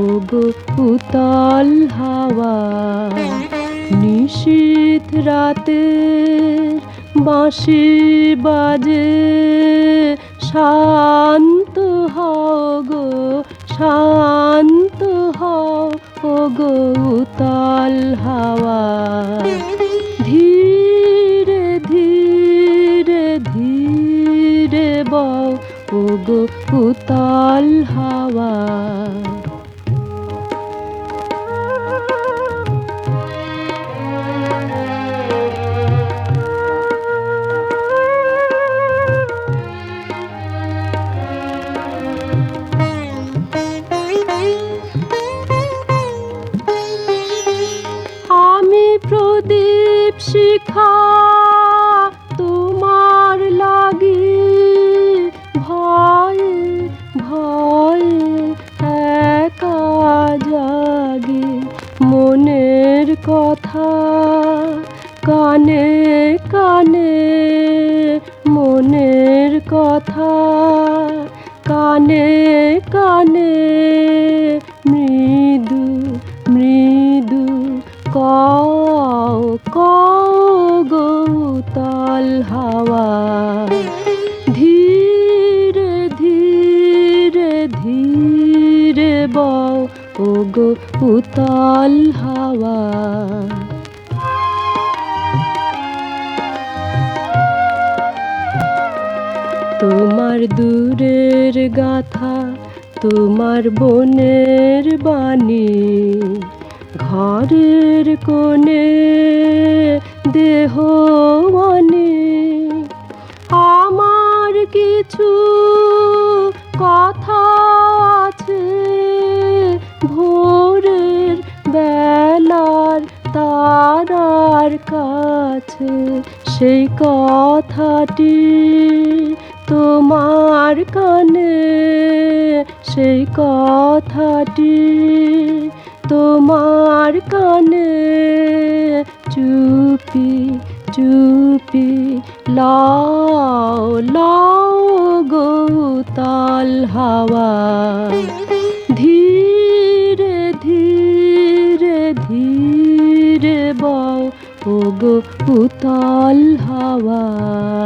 ওগো উতাল হাওয়া, নিশীথ রাতে বাঁশি বাজে, শান্ত হও গো, শান্ত হও ওগো উতাল হাওয়া। ধীরে ধীরে ধীরে বও ওগো উতাল হাওয়া। প্রদীপ শিখা তোমার লাগি ভয়ে ভয়ে একা জাগি। মনের কথা কানে কানে, মনের কথা কানে কানে। মৃদু মৃদু কও গৌতাল হাওয়া। ধীরে ধীরে ধীরে বও উতাল হাওয়া। তোমার দূরের গাথা, তোমার বনের বাণী, ঘরের কোণে দেহ মানে। আমার কিছু কথা আছে ভোরের বেলার তারার কাছে। সেই কথাটি তোমার কানে। সেই কথাটি তোমার কানে। চুপি চুপি লাও লাও গৌতাল হাওয়া। ধীরে ধীরে ধীরে বও ও গো উতাল হাওয়া।